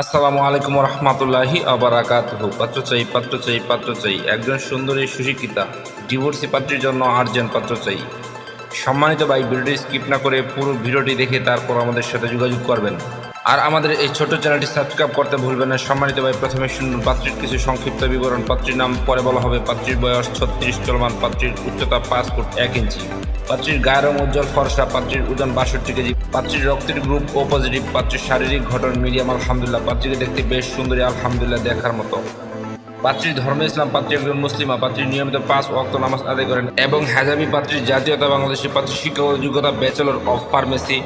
আসসালামু আলাইকুম রহমতুল্লাহি আবরাকাতুহু পাত্র চাই পাত্র চাই পাত্র চাই। একজন সুন্দরী সুশিক্ষিতা, ডিভোর্সি পাত্রের জন্য আর্জেন্ট পাত্র চাই। সম্মানিত ভাই, ভিডিওটি স্কিপ না করে পুরো ভিডিওটি দেখে তারপর আমাদের সাথে যোগাযোগ করবেন। আর আমাদের এই ছোট চ্যানেলটি সাবস্ক্রাইব করতে ভুলবেন না। সম্মানিত ভাই, প্রথমে শুনুন পাত্রীর কিছু সংক্ষিপ্ত বিবরণ। পাত্রীর নাম, পরে বলা হবে পাত্রীর বয়স, ছত্রিশ চলমান, পাত্রীর উচ্চতা পাঁচ ফুট এক ইঞ্চি। পাত্রীর গায়ের উজ্জ্বল, ফর্সা, পাত্রীর ওজন বাষট্টি কেজি। পাত্রীর রক্তের গ্রুপ ও পজিটিভ পাত্রীর শারীরিক ঘটন মিডিয়াম, আলহামদুলিল্লাহ। পাত্রীকে দেখতে বেশ সুন্দরী, আলহামদুলিল্লাহ, দেখার মতো। পাত্রীর ধর্ম ইসলাম, পাত্রী একজন মুসলিমা পাত্রী নিয়মিত পাঁচ ওয়াক্ত নামাজ আদায় করেন। এবং হাজামি পাত্রীর জাতীয়তা বাংলাদেশি পাত্রী শিক্ষাগত যোগ্যতা bachelor of pharmacy,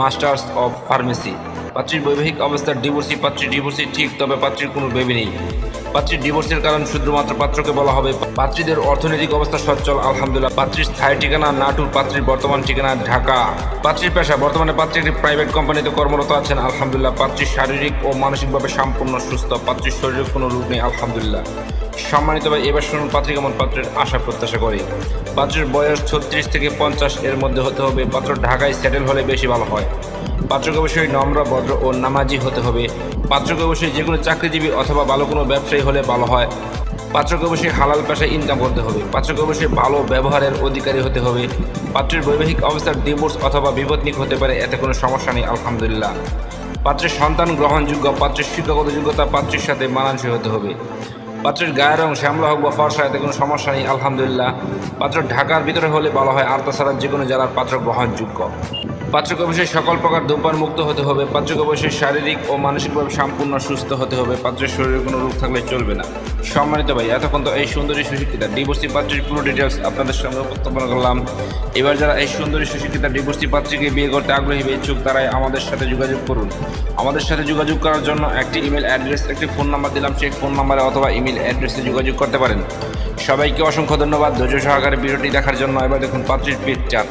masters of pharmacy. পাত্রীর বৈবাহিক অবস্থার ডিভোর্সি পাত্রী ডিভোর্সি ঠিক, তবে পাত্রীর কোনো বেবি নেই। পাত্রীর ডিভোর্সের কারণ শুধুমাত্র পাত্রকে বলা হবে। পাত্রীদের অর্থনৈতিক অবস্থা সচ্ছল, আলহামদুলিল্লাহ। পাত্রীর স্থায়ী ঠিকানা, নাটুর পাত্রীর বর্তমান ঠিকানা ঢাকা। পাত্রীর পেশা, বর্তমানে পাত্রী একটি প্রাইভেট কোম্পানিতে কর্মরত আছেন, আলহামদুলিল্লাহ। পাত্রীর শারীরিক ও মানসিকভাবে সম্পূর্ণ সুস্থ, পাত্রীর শরীরে কোনো রোগ নেই, আলহামদুলিল্লাহ। সম্মানিত ভাই, এবার শুনুন পাত্রী কেমন পাত্রের আশা, প্রত্যাশা করি। পাত্রের বয়স ছত্রিশ থেকে পঞ্চাশ, এর মধ্যে হতে হবে। পাত্র ঢাকায় সেটেল হলে বেশি ভালো হয়। পাত্রকে অবশ্যই নম্র, ভদ্র ও নামাজি হতে হবে। পাত্রকে অবশ্যই যে কোনো চাকরিজীবী অথবা ভালো কোনো ব্যবসায়ী হলে ভালো হয়। পাত্রকে অবশ্যই হালাল পেশায় ইনকাম করতে হবে। পাত্রকে অবশ্যই ভালো ব্যবহারের অধিকারী হতে হবে। পাত্রের বৈবাহিক অবস্থার ডিভোর্স অথবা বিপত্নিক হতে পারে, এতে কোনো সমস্যা নেই, আলহামদুলিল্লাহ। পাত্রের সন্তান গ্রহণযোগ্য, পাত্রের শিক্ষাগত যোগ্যতা পাত্রের সাথে মানানসই হতে হবে। পাত্রের গায়ের রং শ্যামলা হোক বা ফর্সা, এতে কোনো সমস্যা নেই, আলহামদুলিল্লাহ। পাত্র ঢাকার ভিতরে হলে ভালো হয়, আর তাছাড়া যে কোনো জেলার পাত্র গ্রহণযোগ্য। পাত্রকে অবশ্যই সকল প্রকার ধূমপান মুক্ত হতে হবে। পাত্রকে অবশ্যই শারীরিক ও মানসিকভাবে সম্পূর্ণ সুস্থ হতে হবে। পাত্রের শরীরে কোনো রোগ থাকলে চলবে না। সম্মানিত ভাই, এতক্ষণ তো এই সুন্দরী সুশিক্ষিতা ডিভোর্সি পাত্রের পুরো ডিটেলস আপনাদের সঙ্গে উপস্থাপন করলাম। এবার যারা এই সুন্দরী সুশিক্ষিতা ডিভোর্সি পাত্রীকে বিয়ে করতে আগ্রহী ইচ্ছুক, তারাই আমাদের সাথে যোগাযোগ করুন। আমাদের সাথে যোগাযোগ করার জন্য একটি ইমেল অ্যাড্রেস একটি ফোন নাম্বার দিলাম। সেই ফোন নাম্বারে অথবা ইমেল অ্যাড্রেসে যোগাযোগ করতে পারেন। সবাইকে অসংখ্য ধন্যবাদ। ধৈর্য সহকারে ভিডিওটি দেখার জন্য। এবার দেখুন পাত্রীর পিকচার